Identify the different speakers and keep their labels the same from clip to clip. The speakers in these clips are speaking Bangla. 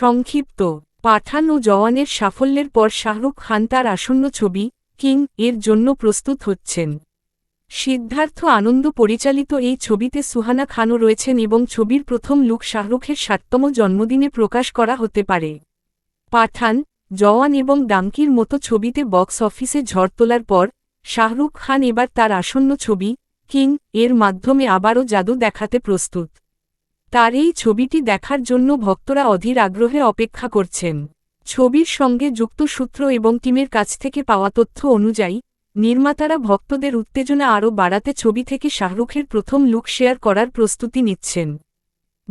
Speaker 1: সংক্ষিপ্ত। পাঠান ও জওয়ানের সাফল্যের পর শাহরুখ খান তার আসন্ন ছবি, কিং, এর জন্য প্রস্তুত হচ্ছেন। সিদ্ধার্থ আনন্দ পরিচালিত এই ছবিতে সুহানা খানও রয়েছেন এবং ছবির প্রথম লুক শাহরুখের সাততম জন্মদিনে প্রকাশ করা হতে পারে। পাঠান, জওয়ান এবং ডাঙ্কির মতো ছবিতে বক্স অফিসে ঝড় তোলার পর, শাহরুখ খান এবার তার আসন্ন ছবি, কিং, এর মাধ্যমে আবারও জাদু দেখাতে প্রস্তুত। তার এই ছবিটি দেখার জন্য ভক্তরা অধীর আগ্রহে অপেক্ষা করছেন। ছবির সঙ্গে যুক্ত সূত্র এবং টিমের কাছ থেকে পাওয়া তথ্য অনুযায়ী, নির্মাতারা ভক্তদের উত্তেজনা আরও বাড়াতে ছবি থেকে শাহরুখের প্রথম লুক শেয়ার করার প্রস্তুতি নিচ্ছেন।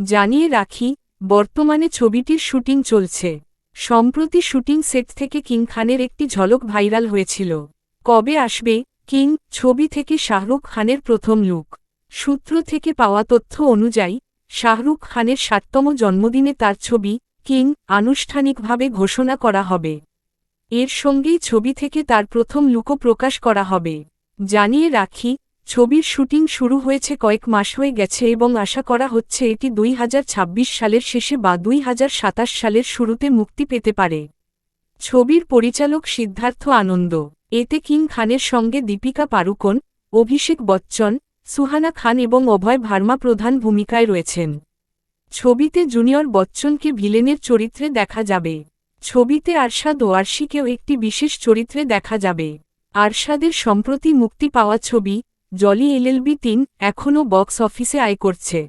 Speaker 1: জানিয়ে রাখি, বর্তমানে ছবিটির শুটিং চলছে। সম্প্রতি শুটিং সেট থেকে কিং খানের একটি ঝলক ভাইরাল হয়েছিল। কবে আসবে, কিং, ছবি থেকে শাহরুখ খানের প্রথম লুক। সূত্র থেকে পাওয়া তথ্য অনুযায়ী শাহরুখ খানের ষাটতম জন্মদিনে তার ছবি কিং আনুষ্ঠানিকভাবে ঘোষণা করা হবে। এর সঙ্গেই ছবি থেকে তার প্রথম লুকও প্রকাশ করা হবে। জানিয়ে রাখি, ছবির শুটিং শুরু হয়েছে কয়েক মাস হয়ে গেছে এবং আশা করা হচ্ছে এটি দুই হাজার ছাব্বিশ সালের শেষে বা দুই হাজার সাতাশ সালের শুরুতে মুক্তি পেতে পারে। ছবির পরিচালক সিদ্ধার্থ আনন্দ। এতে কিং খানের সঙ্গে দীপিকা পারুকন অভিষেক বচ্চন সুহানা খান এবং অভয় ভার্মা প্রধান ভূমিকায় রয়েছেন। ছবিতে জুনিয়র বচ্চনকে ভিলেনের চরিত্রে দেখা যাবে। ছবিতে আরশাদ ও আরশিকেও একটি বিশেষ চরিত্রে দেখা যাবে। আরশাদের সম্প্রতি মুক্তি পাওয়া ছবি, জলি এলএলবি তিন, এখনও বক্স অফিসে আয় করছে।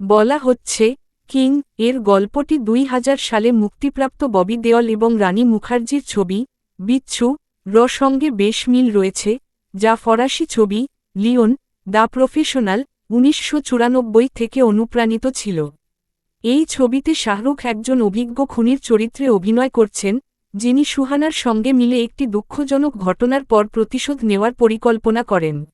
Speaker 1: বলা হচ্ছে, কিং, এর গল্পটি দুই হাজার সালে মুক্তিপ্রাপ্ত ববি দেওয়াল এবং রানী মুখার্জির ছবি, বিচ্ছু, র সঙ্গে বেশ মিল রয়েছে, যা ফরাসি ছবি, লিওন দ্য প্রফেশনাল, উনিশশো চুরানব্বই থেকে অনুপ্রাণিত ছিল। এই ছবিতে শাহরুখ একজন অভিজ্ঞ খুনির চরিত্রে অভিনয় করছেন, যিনি সুহানার সঙ্গে মিলে একটি দুঃখজনক ঘটনার পর প্রতিশোধ নেওয়ার পরিকল্পনা করেন।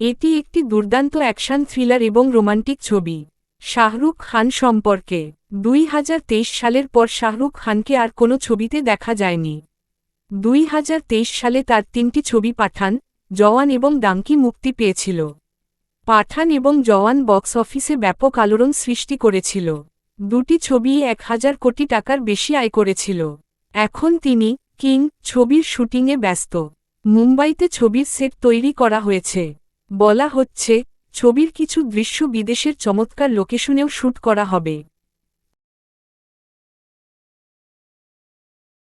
Speaker 1: এটি একটি দুর্দান্ত অ্যাকশন থ্রিলার এবং রোমান্টিক ছবি। শাহরুখ খান সম্পর্কে। দুই হাজার তেইশ সালের পর শাহরুখ খানকে আর কোনো ছবিতে দেখা যায়নি। দুই হাজার তেইশ সালে তার তিনটি ছবি পাঠান, জওয়ান এবং ডাঙ্কি মুক্তি পেয়েছিল। পাঠান এবং জওয়ান বক্স অফিসে ব্যাপক আলোড়ন সৃষ্টি করেছিল। দুটি ছবি এক হাজার কোটি টাকার বেশি আয় করেছিল। এখন তিনি কিং ছবির শুটিংয়ে ব্যস্ত। মুম্বাইতে ছবির সেট তৈরি করা হয়েছে। বলা হচ্ছে, ছবির কিছু দৃশ্য বিদেশের চমৎকার লোকেশনেও শ্যুট করা হবে।